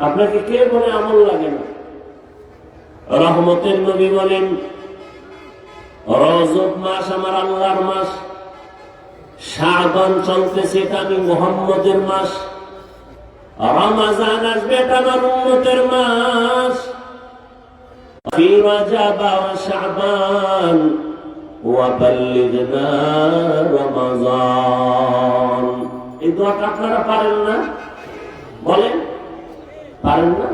আপনাকে কে বলে আমল লাগে না? রহমতের নবী বলেন, রজব মাস আমার আল্লাহর মাস শাহবান চলতেছে এটা আমি মোহাম্মদের মাস, রমাজান আসবে এটা উন্নতের মাস। আপনারা পারেন না? বলেন। পারেন না?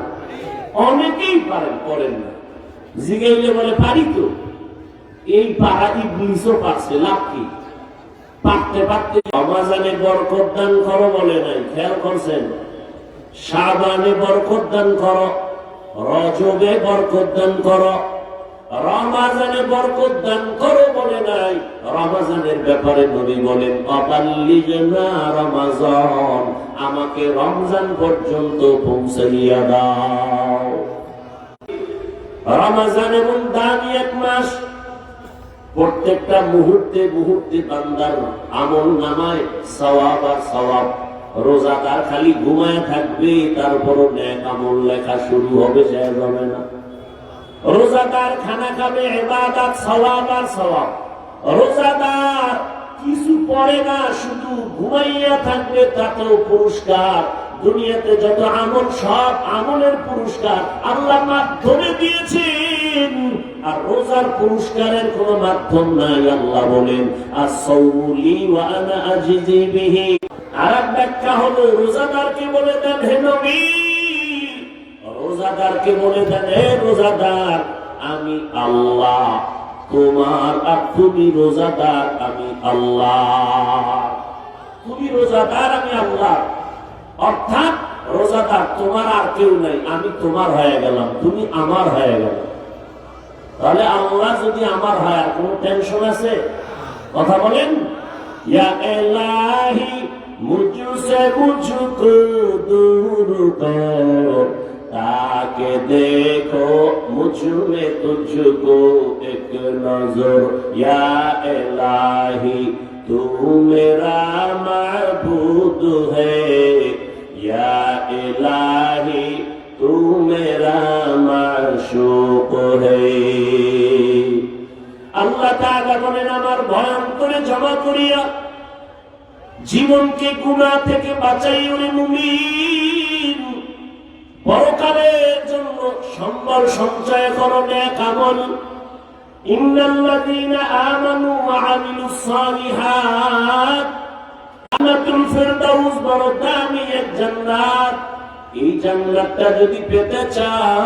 অনেকেই পারেন, করেন না। জিগাইলে বলে, পারি তো। এই পাড়া ইবলিসও পারছে, লাভ কি? পারতে পারতে রমাজানে বরকত দান করো বলে নাই, খেয়াল করছেন? সাবানে বরকত দান করো, রজবে বরকত দান করো, রমাজানে বরকত দান করো বলে নাই। রমাজানের ব্যাপারে নবী বলেন অপাল্লিজনা রমাজন। আমাকে রমজান পর্যন্ত পৌঁছাইয়া দাও। রমাজান এমন দামি এক মাস, প্রত্যেকটা মুহূর্তে মুহূর্তে বান্দার আমল নামায় সওয়াব আর সওয়াব। রোজাদার খালি ঘুমায় থাকবে তারপরও ন্যাক আমল লেখা শুরু হবে সে হবে না। রোজাদার খানা খাবে এবাদাত সওয়াব আর সওয়াব। রোজাদার পড়ে না, শুধু ঘুমাইয়া থাকবে তাতেও পুরস্কার। দুনিয়াতে যত আমল, সব আমলের পুরস্কার। আল্লাহ মাধ্যমে দিয়েছেন, আর রোজার পুরস্কারের কোন মাধ্যম নাই, আল্লাহ বলেন আর সৌলি আর এক ব্যাখ্যা হলো, রোজাদারকে বলে দেন, হে নবী, রোজাদারকে বলে দেন, হে রোজাদার, আমি আল্লাহ তোমার আর তুমি রোজাদার আমি আল্লাহ। তুমি রোজাদার আমি আল্লাহ। অর্থাৎ রোজাদার তোমার আর কেউ নাই, আমি তোমার হয়ে গেলাম, তুমি আমার হয়ে গেল। তাহলে আল্লাহ যদি আমার হয়, আর কোন টেনশন আছে? কথা বলেন। এলাহি মুঝসে মুঝকো দূর কর आके देखो, मुझ में तुझको एक नजर। या इलाही, तू मेरा महबूद है। या इलाही, तू मेरा माशूक है। আল্লাহ তাআলা বলেন, আমার ভয়ান করে জমা করিয়া জীবনকে গুনাহ থেকে বাঁচাই ওরে মুমিন। সম্বল সঞ্চয় করো ন্যাক আমল। ইন্নাল্লাযীনা আমানু ওয়া আমিলুস সালিহাত। জান্নাতুল ফিরদাউস বড় দামি এক জান্নাত। এই জান্নাতটা যদি পেতে চাও